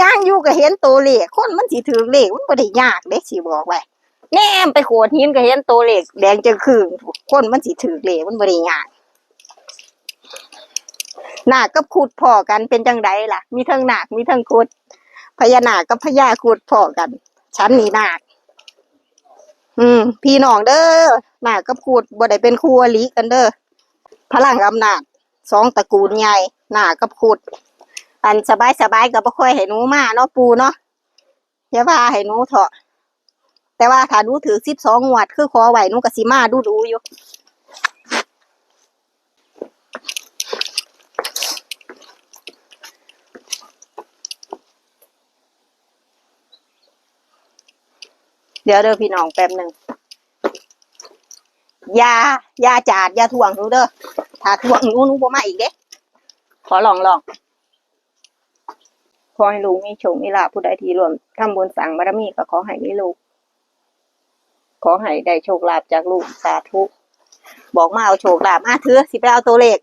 ย่างอยู่ก็เห็นตัวเลขคนมันสิถือเลขมันบ่ได้ยากเด้สิบอกไว้แนมไปโขดหินก็เห็นตัวเลขแดงจึงครึ่งคนมันสิถือเลขมันบ่ได้ยากหนากับขุดพ่อกันเป็นจังไดล่ะ มีทั้งหนาคมีทั้งขุดพญานาคกับพญาขุดพ่อกันฉันนี่นาคอืม พี่น้องเด้อหนากับขุดบ่ได้เป็นคู่อริกันเด้อพลังอำนาจสองตระกูลใหญ่หนากับขุด อันสบายสบายก็บ่ค่อยให้หนูมาเนาะปูเนาะอย่าว่าให้หนูเถอะแต่ว่าถ้าหนูถือสิบสองงวด คือขอไหวหนูก็สิมาดูดูอยู่เดี๋ยวเด้อพี่น้องแป๊บหนึ่งยายาจาดยาถ่วงหนูเด้อถ้าถ่วงหนูหนูบ่มาอีกเด้ขอลองลอง ขอให้ลูกมีโชคมีลาภผู้ใดที่รวมทำบุญสั่งบารมีก็ขอให้มีลูก ขอให้ได้โชคลาภจากลูกสาธุบอกมาเอาโชคลาภมาเถือะสิไปเอาตัวเลข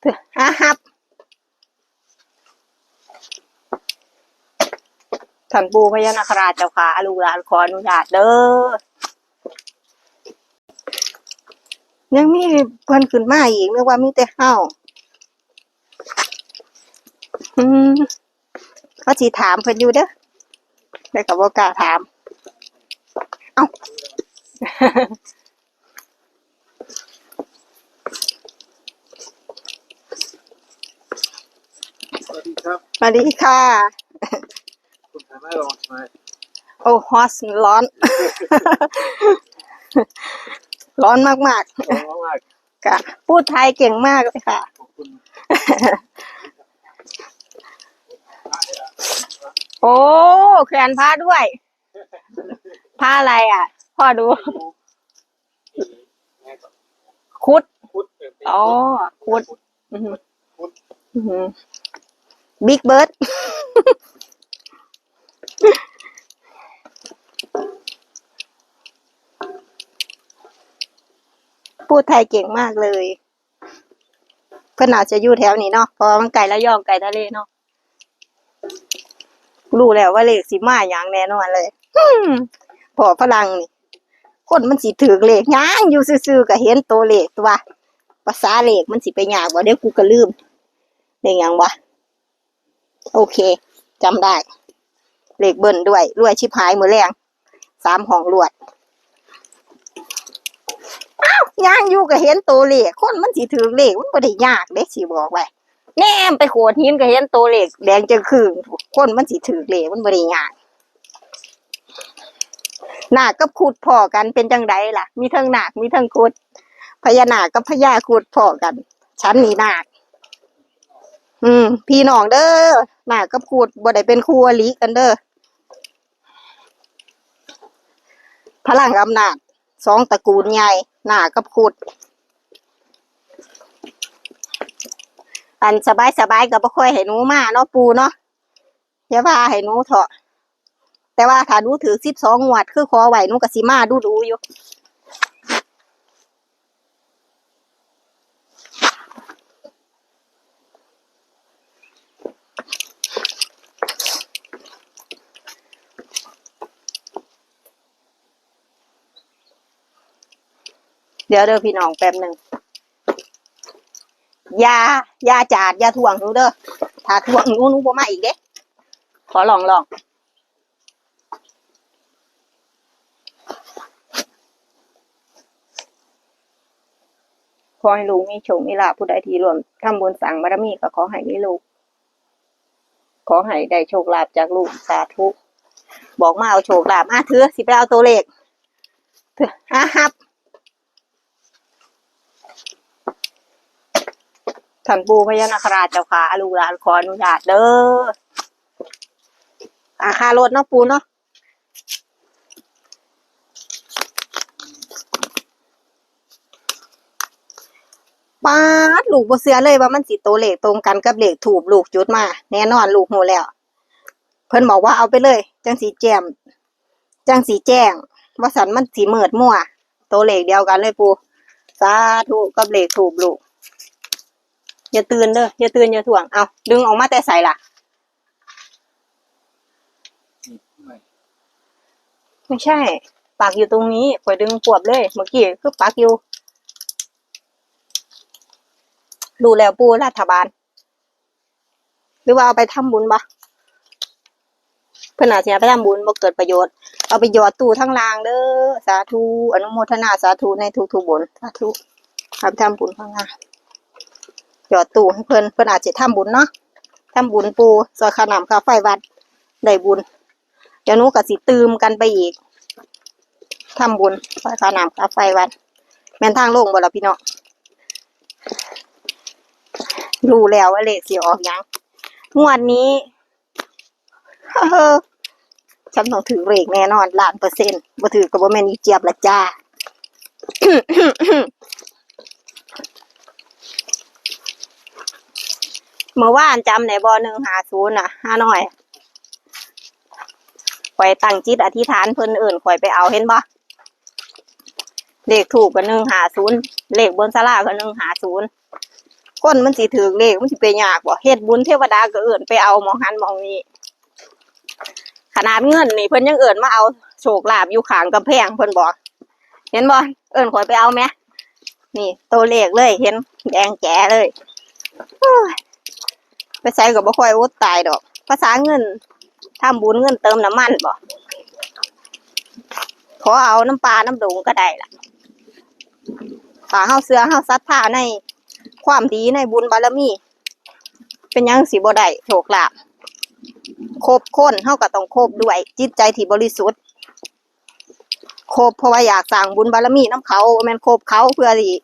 เถือะอะฮับท่านปูพญานาคราชเจ้าค่ะลูกหลานขออนุญาตเด้อยังมีเพิ่นขึ้นมาอีกนึกว่ามีแต่เฮาอืม เขาสิถามเพิ่นอยู่เด้อแต่ก็บ่กล้าถาม เอ้าสวัสดีครับสวัสดีค่ะ คุณสามารถลองมาโอ้ฮอสร้อน ร้อนมากลองมากๆค่ะพูดไทยเก่งมากเลยค่ะ ขอบคุณ โอ้แขวนผ้าด้วย ผ้าอะไรอะ พ่อดู คุดพุทธเป็นอ๋อ คุดบิ๊กเบิร์ดพูดไทยเก่งมากเลย เพื่อนอาจจะอยู่แถวนี้เนาะเพราะมันไกลแล้วย่องไกลทะเลเนาะ รู้แล้วว่าเลขสิมาอย่างแน่นอนเลยอืมพอฝรั่งนี่ คนมันสิถือเลขย่างอยู่ซื่อๆก็เห็นตัวเลขตัวภาษาเลขมันสิไปยากว่าเดี๋ยวกูก็ลืมเลขหยังวะโอเคจำได้ เลขเบิ้ลด้วยรวยชิบหายมือแรงสามห้องรวดย่างอยู่ก็เห็นตัวเลขคนมันสิถือเลขมันบ่ได้ยากเด้สิบอกไว้ แนมไปโขดหินก็เห็นตัวเลขแดงจึงครึ่งคนมันสิถือเหลขมันบ่ได้ยากนากับขุดพ่อกันเป็นจังไดล่ะ มีทั้งหนาคมีทั้งขุดพญานาคกับพญาขุดพ่อกันฉันนี่นาคอืม พี่น้องเด้อหนากับขุดบ่ได้เป็นคู่อริกันเด้อพลังอำนาจสองตระกูลใหญ่หนากับขุด อันสบายสบายๆก็บ่ค่อยให้หนูมาเนาะปูเนาะอย่าว่าให้หนูเถอะแต่ว่าถ้าหนูถือสิบสองงวด คือขอไหวหนูก็สิมาดูดูอยู่เดี๋ยวเด้อพี่น้องแป๊บหนึ่ง ยายาจาดยาถ่วงหนูเด้อถ้าถ่วงหนูหนูบ่มาอีกเด้ขอลองลองขอให้ลูกมีโชคมีลาภผู้ใดที่รวมทำบุญสั่งบารมีก็ขอให้มีลูก ขอให้ได้โชคลาภจากลูกสาธุบอกมาเอาโชคลาภมาเถือสิไปเอาตัวเลขเถออะฮับ ท่านปูพญานาคราชเจ้าค่ะอลูกหลานขออนุญาตเด้ออาคารถเนาะปูเนาะปาดลูกบ่เสือเลยว่ามันสิโตวเลขตรงกันกับเหลขถูกลูกจุดมา แน่นอนลูกหูแล้ว เพิ่นบอกว่าเอาไปเลย จังสีแจม จังสีแจ้งว่าสันมันสีเมิดมั่วโตวเลขเดียวกันเลยปูสาธุกับเหลขถูกลูก อย่าตือนเด้ออย่าตือนอย่าถ่วงเอาดึงออกมาแต่ใส่ล่ะไม่ใช่ปากอยู่ตรงนี้ปล่อยดึงขวบเลย เมื่อกี้คือปากอยู่ดูแล้วปูรัฐบาล หรือว่าเอาไปทำบุญบะเพื่อนอาจจะไปทำบุญบ่เกิดประโยชน์ เอาไปหยอดตู้ทั้งรางเด้อสาธุอนุโมทนาสาธุในทุกทุกบนสาธุเอาไปทำบุญข้างหน้า หยอดตู้ให้เพิ่นเพิ่นอาจจะทำบุญเนาะทำบุญปูซอยขนำค่าไฟวัดได้บุญเดี๋ยวนู้ก็สิตืมกันไปอีกทำบุญซอยขนำค่าไฟวัดแม่นทางโล่งบ่ล่ะพี่น้องรู้แล้วว่าเลขสิออกยังงวดนี้เฮ้อฉันต้องถือเลขแน่นอนล้านเปอร์เซ็นต์บ่ถือก็บ่แม่นอีเจี๊ยบละจ้า เมื่อวานจำในบอหนึ่งหาศูนย์น่ะห้าน้อยข่อยตั้งจิตอธิษฐานเพิ่นเอื่นข่อยไปเอาเห็นบ่เลขถูกกับหนึ่งหาศูนย์เลขบนสลากกับหนึ่งหาศูนย์คนมันสิถือเลขมันสิไปยากบ่เฮ็ดบุญเทวดาก็เอื่นไปเอามองหันมองนี้ ขนาดเงินนี่เพิ่นยังเอื่นมาเอาโชคลาภอยู่ขางกำแพงเพิ่นบอกเห็นบ่เอื่นข่อยไปเอาไหมนี่ตัวเลขเลยเห็นแดงแจ๋เลย ไปใส่กับบ่ค่อยอดตายดอก ภาษาเงินทำบุญเงินเติมน้ำมันบ่ขอเอาน้ำปลาน้ำดงก็ได้ล่ะถ้าเฮาเสือเฮาศรัทธาในความดีในบุญบารมี เป็นยังสิบ่ได้โชคลาภครบคนเฮาก็ต้องครบด้วยจิตใจที่บริสุทธิ์ครบเพราะว่าอยากสร้างบุญบารมีน้ำเขาแม่นครบเขาเพื่อที่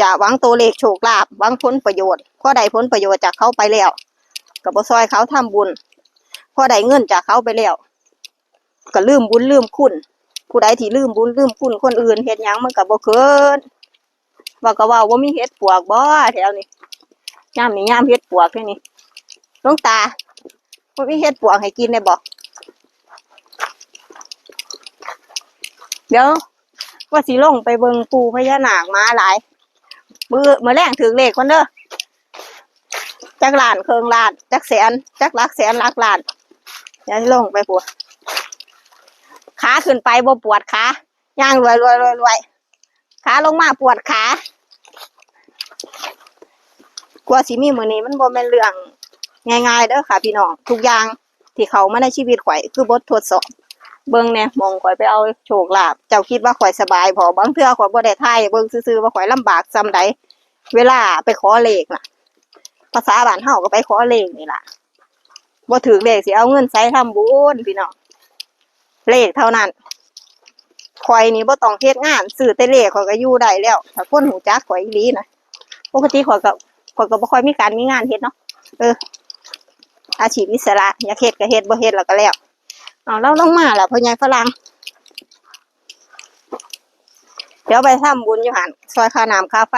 จะหวังตัวเลขโชคลาภหวังผลประโยชน์พอได้ผลประโยชน์จากเขาไปแล้ว กับ่ซอยเขาทำบุญ พอได้เงินจากเขาไปแล้วก็ลืมบุญลืมคุณผู้ใดที่ลืมบุญลืมคุณคนอื่นเฮ็ดหยังมันก็บ่เคินว่าก็ว่าว่ามีเฮ็ดปวกบ่แถวนี้ยามนี้ยามเฮ็ดปวกแค่นี้ลวงตาบ่มีเฮ็ดปวกให้กินได้บ่เดี๋ยวว่าสิลงไปเบิงปูพญานาคมาหลายมื้อมื้อแรงถึงเลขคนเด้อ จักล้านเครื่องล้านจักแสนจักหลักแสนหลักล้านอย่าลงไปปวดขาขึ้นไปบ่ปวดขาย่างรวยรวยรวยรวยขาลงมาปวดขากลัวสิมีมือนี้มันบ่แม่นเรื่องง่ายๆเด้อค่ะ พี่น้องทุกอย่างที่เขามาในชีวิตข่อยคือบททดสอบเบิ่งแหน่ยมองข่อยไปเอาโชคลาภเจ้าคิดว่าข่อยสบายพอบางเทื่อข่อยบ่ได้ทายเบิ่งซื่อๆว่าข่อยลำบากซำใดเวลาไปขอเลขน่ะ ภาษาบ้านเฮาก็ไปขอเลขนี่ล่ะบ่ถือเลขสิเอาเงินใส่ทำบุญพี่น้องเลขเท่านั้นข่อยนี่บ่ต้องเฮ็ดงานซื้อแต่เลขข่อยก็อยู่ได้แล้ว ถ้าคนหูจักข่อยอีหลีนะปกติข่อยก็ข่อยก็บ่ค่อยมีการมีงานเฮ็ดเนาะเออ อาชีพอิสระอยากเฮ็ดก็เฮ็ดบ่เฮ็ดแล้วก็แล้วเอาเราลงมาแล้วพ่อใหญ่ฝรั่งเดี๋ยวไปทำบุญอยู่หันซอยค่าน้ำค่าไฟ